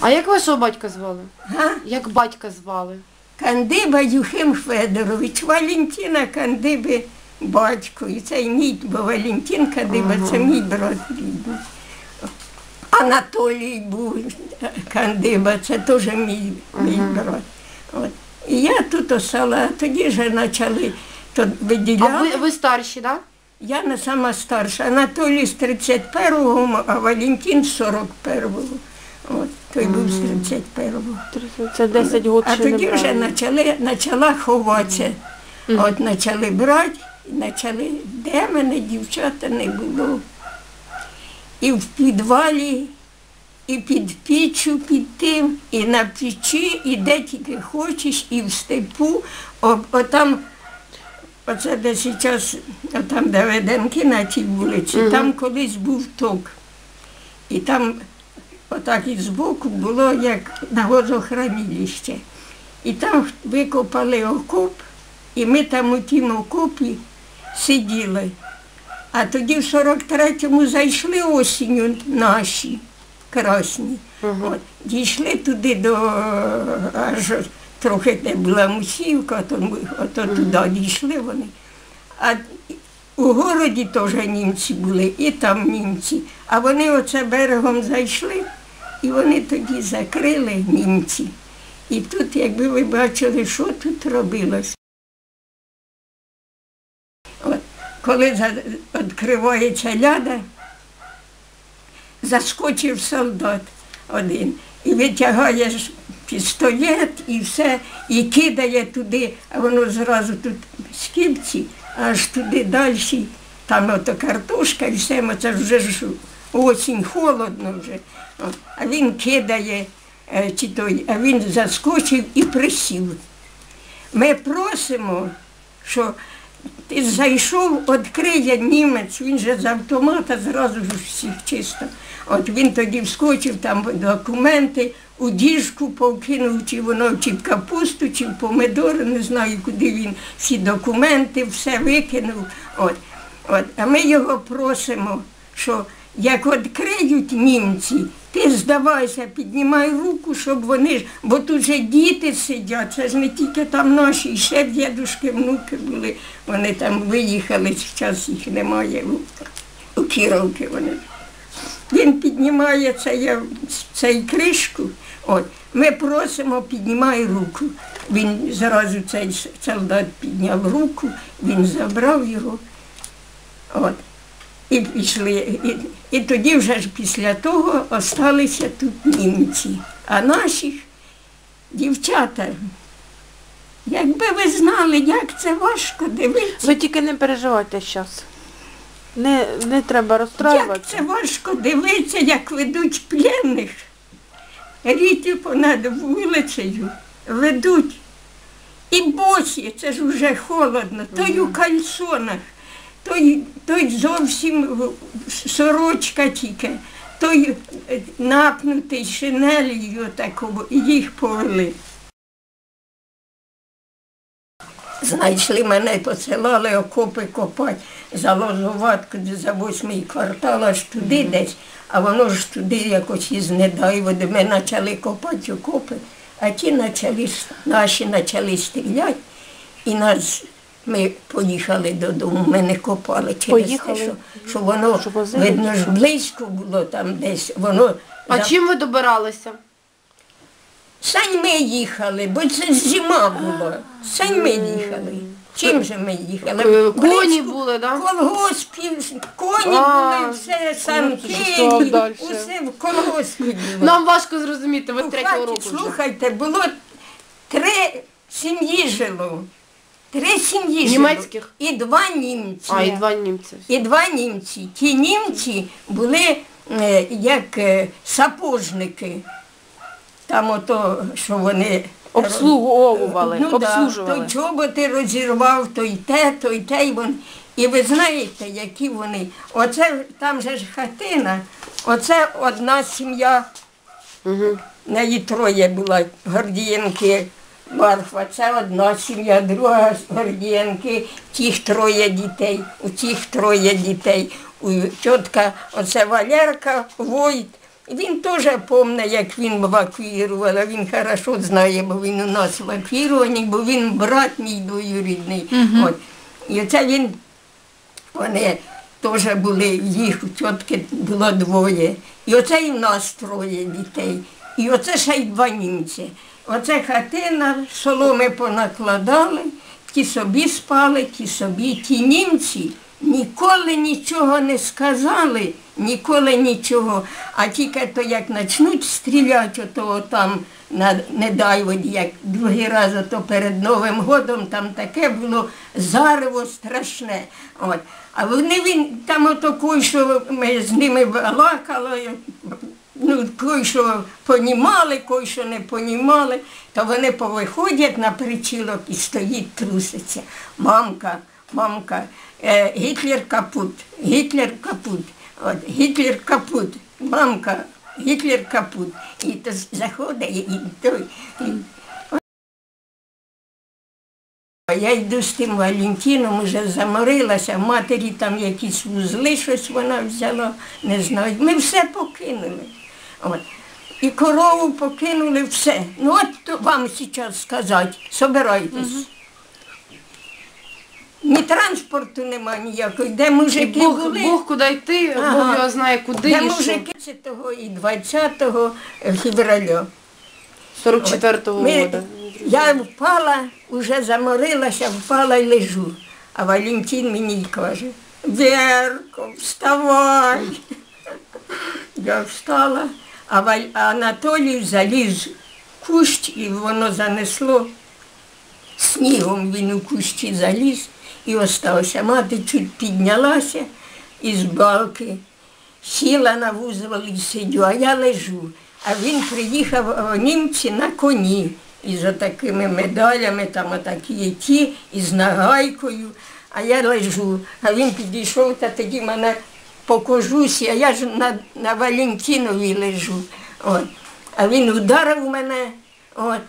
А як вашого батька звали? Га? Як батька звали? Кандиба Юхим Федорович, Валентина Кандиби батько. І це мій, бо Валентин Кандиба це мій брат рідний. Анатолій був Кандиба, це теж мій, мій брат. От. І я тут осала, а тоді вже почали то А ви, ви старші, так? Я не сама старша. Анатолій з 31-го, а Валентин з 41-го. От, той був з 31-го. Це 10 років А тоді вже почали, почала ховатися. От почали брати, почали, де мене дівчата не було. І в підвалі, і під піччю під тим, і на печі, і де тільки хочеш, і в степу. О, отам, оце де зараз, отам, де Веденки на тій вулиці, там колись був ток. І там отак і збоку було як на водохранилище. І там викопали окоп, і ми там у тім окопі сиділи. А тоді в 43-му зайшли осінню наші красні. От, дійшли туди до аж трохи де була Мусівка, то, ми- ото туди дійшли вони. А у городі теж німці були, і там німці. А вони оце берегом зайшли, і вони тоді закрили німці. І тут, якби ви бачили, що тут робилось. От, коли відкривається ляда, заскочив солдат один і витягає пістолет і все, і кидає туди, а воно зразу тут скіпці, аж туди далі, там ото картошка і все, це вже ж осінь, холодно вже. А він кидає, е, чи той, а він заскочив і присів. Ми просимо, що ти зайшов, відкриє німець, він же з автомата зразу ж всіх чисто. От він тоді вскочив, там документи, у діжку повкинув, чи воно, чи в капусту, чи в помидори, не знаю, куди він всі документи, все викинув. От. От. А ми його просимо, що як відкриють німці, ти здавайся, піднімай руку, щоб вони ж, бо тут же діти сидять, це ж не тільки там наші, ще дідушки, внуки були, вони там виїхали, зараз їх немає у, Кіровки вони. Він піднімає цей, цей кришку, от, ми просимо, піднімай руку. Він зразу цей солдат підняв руку, він забрав його. От. І пішли. І, і тоді вже ж після того осталися тут німці. А наші дівчата, якби ви знали, як це важко дивитися, Ви тільки не переживайте зараз. Не, не треба як це важко дивитися, як ведуть пленних. Ріті понад вулицею ведуть. І босі, це ж вже холодно, той у кальсонах, той, той зовсім сорочка тільки, той е, напнутий шинелью такого, і їх повели. Знайшли мене, посилали окопи копати за лозуватку, за восьмий квартал, аж туди десь, а воно ж туди якось із недайводи. Ми почали копати окопи, а ті почали, наші почали стріляти, і нас, ми поїхали додому, ми не копали через Поїхали? те, що, що воно, Що возили, видно ж, близько було там десь, воно А за- чим ви добиралися? Саньми їхали, бо це зима була. Саньми їхали. Чим же ми їхали? Е, Коні Близько були, так? Колгоспів, коні А, були, все, що санки, усе в колгоспі було. Нам важко зрозуміти, ви з У третього хаті, року вже. Слухайте, було три сім'ї жило. Три сім'ї. Німецьких? І два німці. А, і два німці. І два німці. Ті німці були е, як е, сапожники. Там ото, що вони Обслуговували, ну, обслужували. Да, той чоботи розірвав, той те, той те. І, вон. і ви знаєте, які вони. Оце там же ж хатина, оце одна сім'я, Угу. неї троє була Гордієнки. Марфа, це одна сім'я, друга з Гордієнки, тих троє дітей, у тих троє дітей. У тітка, оце Валерка, Войт, Він теж пам'ятає, як він евакуював, він хорошо знає, бо він у нас евакуюваний, бо він брат мій двоюрідний. От. І оце він, вони теж були, їх у тітки було двоє. І оце і в нас троє дітей. І оце ще й два німці. Оце хатина, соломи понакладали, ті собі спали, ті собі. Ті німці ніколи нічого не сказали, ніколи нічого. А тільки то як почнуть стріляти, ото там на Недайводі, як другий раз, ото перед Новим годом, там таке було зарево страшне. От. А вони він там ото кой, що ми з ними балакали, ну, кой що понімали, кой що не понімали, то вони повиходять на причілок і стоїть, труситься. Мамка, мамка, е, Гітлер капут, Гітлер капут, от, Гітлер капут, мамка, Гітлер капут. І то заходить, і той. І, я йду з тим Валентином, вже заморилася, матері там якісь вузли, щось вона взяла, не знаю. Ми все покинули. От. І корову покинули все. Ну от вам зараз сказати, собирайтесь. Ні транспорту нема ніякого, де мужики Бог, були. Бог куди йти, Ага. Бог його знає куди де мужики 10 і 20 февраля. 44-го Ми- года. Я впала, вже заморилася, впала і лежу. А Валентин мені каже, Верко, вставай. Я встала, а Анатолій заліз в кущ і воно занесло. Снігом він у кущі заліз і остався. Мати чуть піднялася із балки, сіла на вузол і сидю, а я лежу. А він приїхав німці на коні із отакими медалями, там отакі ті, із нагайкою. А я лежу, а він підійшов та тоді мене покожусь, а я ж на, на Валентинові лежу. От. А він ударив мене. От.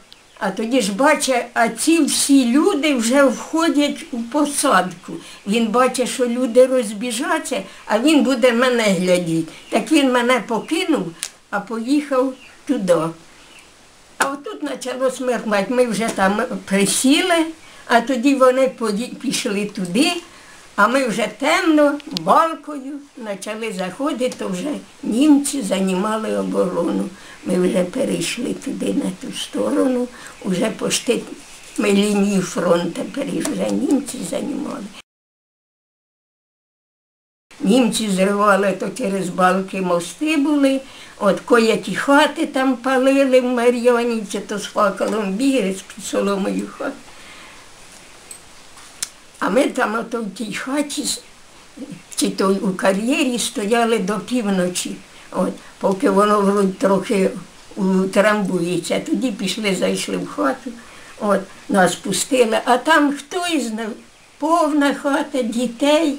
А тоді ж бачить, а ці всі люди вже входять у посадку. Він бачить, що люди розбіжаться, а він буде мене глядіти. Так він мене покинув, а поїхав туди. А отут почало смеркати. Ми вже там присіли, а тоді вони пішли туди, а ми вже темно, балкою почали заходити, то вже німці займали оборону. Ми вже перейшли туди на ту сторону, вже пошти ми лінію фронту перейшли, німці займали. Німці зривали, то через балки мости були, от кояті хати там палили в Мар'янівці, то з факелом бігали, з соломою хати. А ми там ото в тій хаті, чи то у кар'єрі стояли до півночі, от, поки воно вроді трохи утрамбується. Тоді пішли, зайшли в хату, от, нас пустили, а там хто із нас, повна хата, дітей.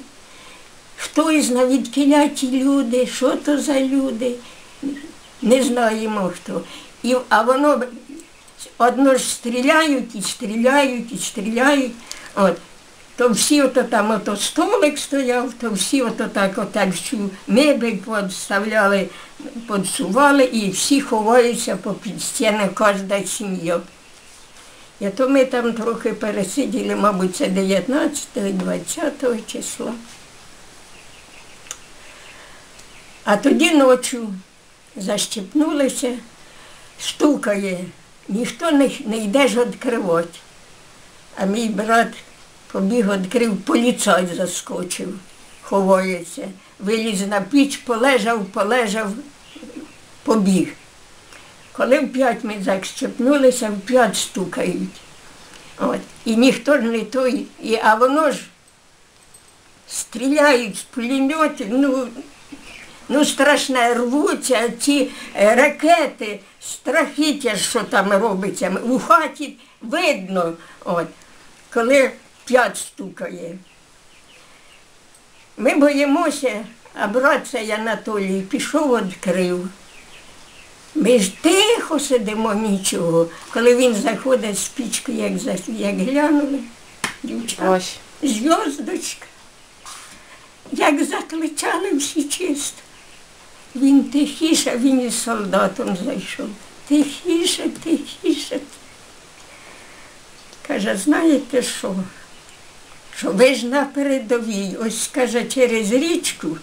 Хто із навідкиля ті люди, що то за люди, не знаємо хто. І, а воно одно ж стріляють і стріляють і стріляють. От. То всі ото там ото столик стояв, то всі ото так отак всю мебель підставляли, підсували і всі ховаються по стіни, кожна сім'я. І то ми там трохи пересиділи, мабуть, це 19-20 числа. А тоді ночі защепнулися, стукає, ніхто не, не йде ж відкривати. А мій брат побіг, відкрив, поліцай заскочив, ховається. Виліз на піч, полежав, полежав, побіг. Коли в п'ять ми защепнулися, в п'ять стукають. От. І ніхто ж не той, і, а воно ж стріляють з пулеметів, ну, ну страшне, рвуться ці е, ракети, страхіття, що там робиться. У хаті видно, от, коли п'ять стукає. Ми боїмося, а брат цей Анатолій пішов, відкрив. Ми ж тихо сидимо нічого. Коли він заходить з пічки, як, як глянули, дівчата, зв'яздочка. Як закличали всі чисто. Він тихіше, він із солдатом зайшов. Тихіше, тихіше. Каже, знаєте що? Що ви ж на передовій, ось каже, через річку,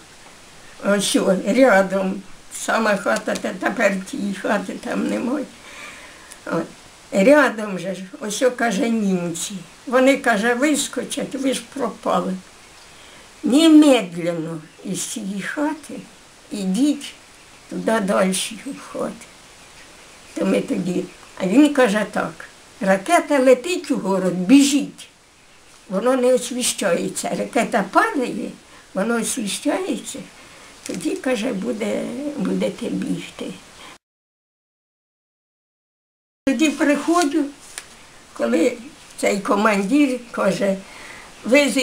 ось рядом, сама хата, та тепер тієї хати там немає. Рядом же ж, ось каже, німці. Вони, каже, вискочать, ви ж пропали. Немедленно із цієї хати ідіть туди далі в. То ми тоді. А він каже так, ракета летить у город, біжіть. Воно не освіщається. Ракета падає, воно освіщається, тоді, каже, буде, будете бігти. Тоді приходжу, коли цей командир каже, ви з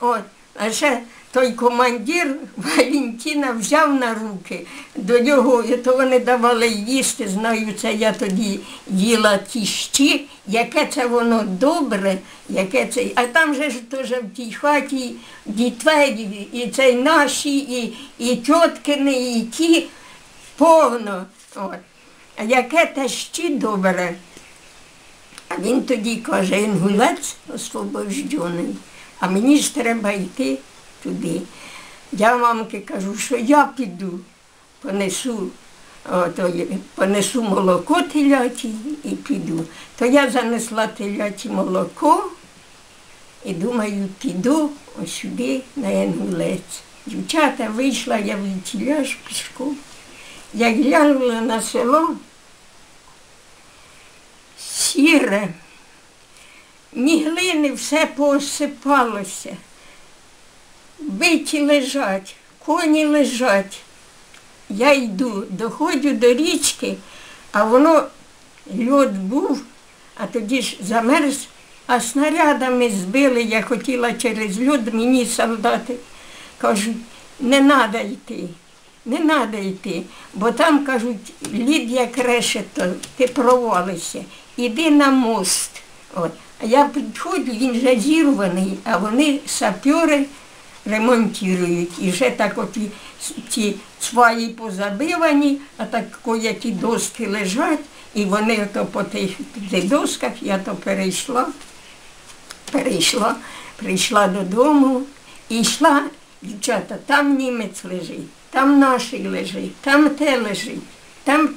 от, а ще той командир Валентина взяв на руки до нього, то вони давали їсти, знаю, це я тоді їла ті щі, яке це воно добре, яке це. А там же ж теж в тій хаті дітей, і цей наші, і, і тіткини, і ті повно. От. А яке те щі добре. А він тоді каже, інгулець освобождений, а мені ж треба йти туди. Я мамки кажу, що я піду, понесу, то, понесу молоко теляті і піду. То я занесла теляті молоко і думаю, піду ось сюди на Янгулець. Дівчата вийшла, я влетіла аж пішком. Я глянула на село сіре, ні глини все поосипалося. Биті лежать, коні лежать. Я йду, доходжу до річки, а воно льод був, а тоді ж замерз, а снарядами збили, я хотіла через льод, мені солдати кажуть, не треба йти, не треба йти, бо там кажуть, лід як решето, ти провалишся, іди на мост. От. А я підходжу, він вже зірваний, а вони сапьори ремонтують. І вже так от і с- ті сваї позабивані, а так які доски лежать, і вони то по тих, тих досках я то перейшла, перейшла, прийшла додому і йшла, дівчата, там німець лежить, там наший лежить, там те лежить, там,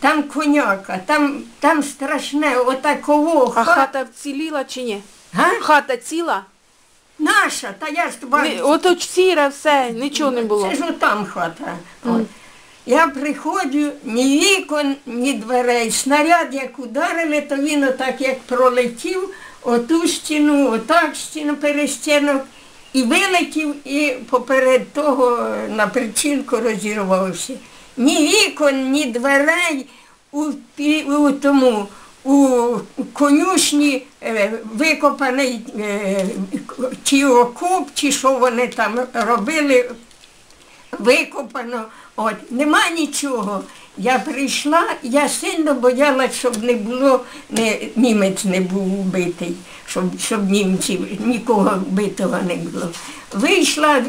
там коняка, там, там страшне, отаково. А хата вціліла чи ні? Га? Хата ціла? Наша, та я ж бачу. ото сіра все, нічого не було. Це ж там хата. От. Я приходжу, ні вікон, ні дверей. Снаряд як ударили, то він отак як пролетів, оту стіну, отак стіну перестінок, і вилетів, і поперед того на причинку розірвався. Ні вікон, ні дверей у, у тому. У конюшні е, викопаний е, чи окоп, чи що вони там робили, викопано. От, нема нічого. Я прийшла, я сильно боялась, щоб не було, не, німець не був убитий, щоб, щоб німців нікого вбитого не було. Вийшла,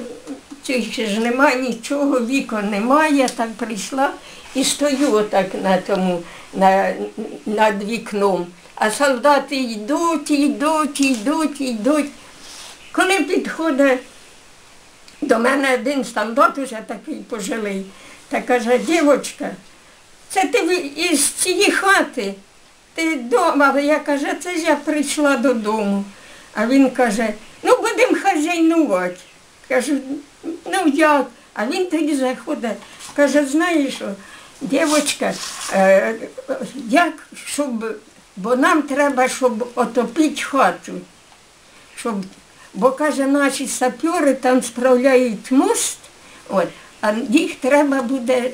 цих ж нема нічого, вікон немає, я так прийшла і стою отак на тому, над вікном. А солдати йдуть, йдуть, йдуть, йдуть. Коли підходить до мене один солдат уже такий пожилий, та каже, дівочка, це ти із цієї хати, ти вдома. Я каже, це ж я прийшла додому. А він каже, ну будемо хазяйнувати. Кажу, ну як? А він тоді заходить, каже, знаєш що, дівочка, е, як, щоб, бо нам треба, щоб отопити хату щоб, бо каже, наші сапьори там справляють мост, от, а їх треба буде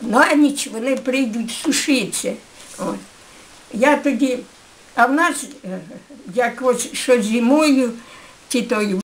на ніч, вони прийдуть сушитися. От. Я тоді, а в нас, е, як що зимою, чи то й